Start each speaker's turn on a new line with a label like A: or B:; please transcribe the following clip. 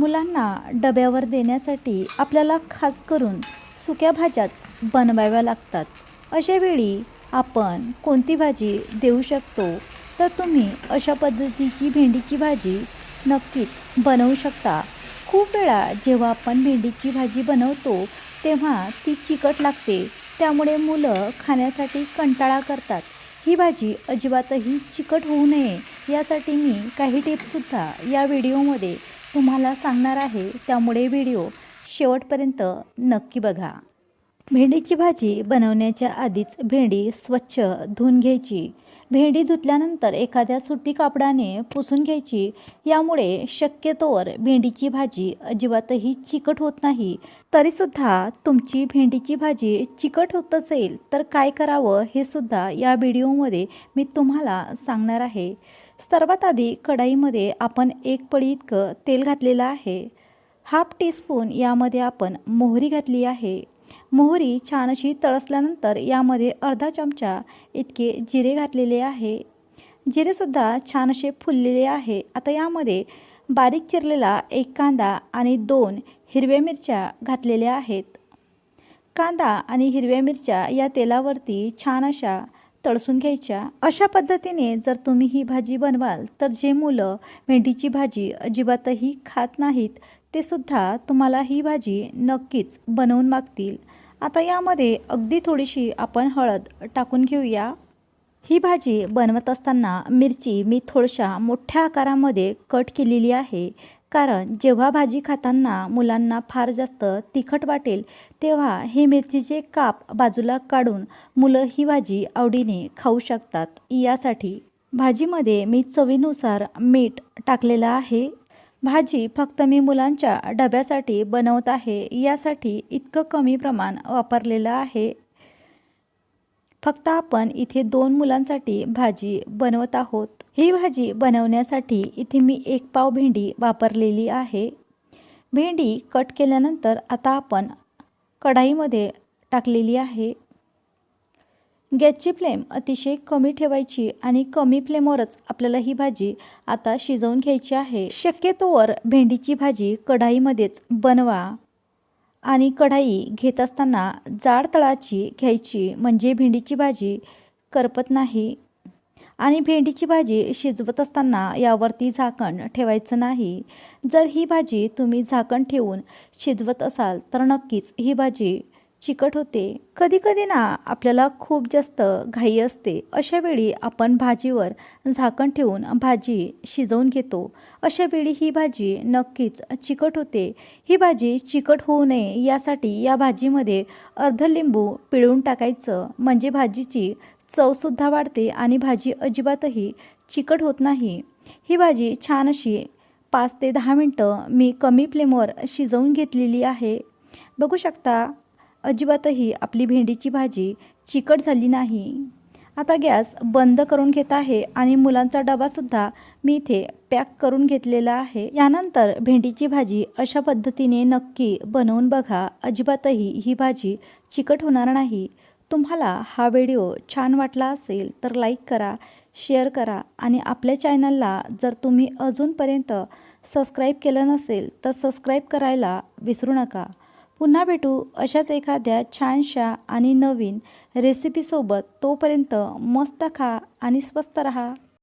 A: मुलांना डब्यावर देण्यासाठी आपल्याला खास करून सुक्या भाज्याच बनवाव्या लागतात. अशावेळी आपण कोणती भाजी देऊ शकतो? तर तुम्ही अशा पद्धतीची भेंडीची भाजी नक्कीच बनवू शकता. खूप वेळा जेव्हा आपण भेंडीची भाजी बनवतो तेव्हा ती चिकट लागते. त्यामुळे मुलं खाण्यासाठी कंटाळा करतात. ही भाजी अजिबातही चिकट होऊ नये यासाठी मी काही टिप्ससुद्धा या व्हिडिओमध्ये तुम्हाला सांगणार आहे त्यामुळे व्हिडिओ शेवटपर्यंत नक्की बघा. भेंडीची भाजी बनवण्याच्या आधीच भेंडी स्वच्छ धुवून घ्यायची. भेंडी धुतल्यानंतर एखाद्या सुती कापडाने पुसून घ्यायची. यामुळे शक्यतोवर भेंडीची भाजी अजिबातही चिकट होत नाही. तरीसुद्धा तुमची भेंडीची भाजी चिकट होत असेल तर काय करावं हे सुद्धा या व्हिडिओमध्ये मी तुम्हाला सांगणार आहे. सर्वात आधी कढाईमध्ये आपण एक पळी इतकं तेल घातलेलं आहे. हाफ टीस्पून यामध्ये आपण मोहरी घातली आहे. मोहरी छान अशी तळसल्यानंतर यामध्ये अर्धा चमचा इतके जिरे घातलेले आहे. जिरेसुद्धा छान असे फुललेले आहे. आता यामध्ये बारीक चिरलेला एक कांदा आणि दोन हिरव्या मिरच्या घातलेल्या आहेत. कांदा आणि हिरव्या मिरच्या या तेलावरती छान अशा तळसून घ्यायच्या. अशा पद्धतीने जर तुम्ही ही भाजी बनवाल तर जे मुलं भेंडीची भाजी अजिबातही खात नाहीत ते सुद्धा तुम्हाला ही भाजी नक्कीच बनवून मागतील. आता यामध्ये अगदी थोडीशी आपण हळद टाकून घेऊया. ही भाजी बनवत असताना मिरची मी थोडशा मोठ्या आकारामध्ये कट केलेली आहे. कारण जेव्हा भाजी खाताना मुलांना फार जास्त तिखट वाटेल तेव्हा हे मिरचीचे काप बाजूला काढून मुलं ही भाजी आवडीने खाऊ शकतात. यासाठी भाजीमध्ये मी चवीनुसार मीठ टाकलेलं आहे. भाजी फक्त मी मुलांच्या डब्यासाठी बनवत आहे यासाठी इतकं कमी प्रमाण वापरलेलं आहे. फक्त आपण इथे दोन मुलांसाठी भाजी बनवत आहोत. ही भाजी बनवण्यासाठी इथे मी एक पाव भेंडी वापरलेली आहे. भेंडी कट केल्यानंतर आता आपण कढाईमध्ये टाकलेली आहे. गॅसची फ्लेम अतिशय कमी ठेवायची आणि कमी फ्लेमवरच आपल्याला ही भाजी आता शिजवून घ्यायची आहे. शक्यतोवर भेंडीची भाजी कढाईमध्येच बनवा. आणि कढाई घेत असताना जाड तळाची घ्यायची म्हणजे भेंडीची भाजी करपत नाही. आणि भेंडीची भाजी शिजवत असताना यावरती झाकण ठेवायचं नाही. जर ही भाजी तुम्ही झाकण ठेवून शिजवत असाल तर नक्कीच ही भाजी चिकट होते. कधीकधी ना आपल्याला खूप जास्त घाई असते. अशा वेळी आपण भाजीवर झाकण ठेवून भाजी शिजवून घेतो. अशा वेळी ही भाजी नक्कीच चिकट होते. ही भाजी चिकट होऊ नये यासाठी या भाजीमध्ये अर्ध लिंबू पिळून टाकायचं. म्हणजे भाजीची चवसुद्धा वाढते आणि भाजी अजिबातही चिकट होत नाही. ही भाजी छान अशी पाच ते दहा मिनटं मी कमी फ्लेमवर शिजवून घेतलेली आहे. बघू शकता अजिबातही आपली भेंडीची भाजी चिकट झाली नाही. आता गॅस बंद करून घेत आहे आणि मुलांचा डबासुद्धा मी इथे पॅक करून घेतलेला आहे. यानंतर भेंडीची भाजी अशा पद्धतीने नक्की बनवून बघा. अजिबातही ही भाजी चिकट होणार नाही. तुम्हाला हा व्हिडिओ छान वाटला असेल तर लाईक करा शेअर करा आणि आपल्या चॅनलला जर तुम्ही अजूनपर्यंत सबस्क्राईब केलं नसेल तर सबस्क्राईब करायला विसरू नका. पुन्हा भेटू अशाच एखाद्या छानशा आणि नवीन रेसिपीसोबत तोपर्यंत मस्त खा आणि स्वस्त रहा.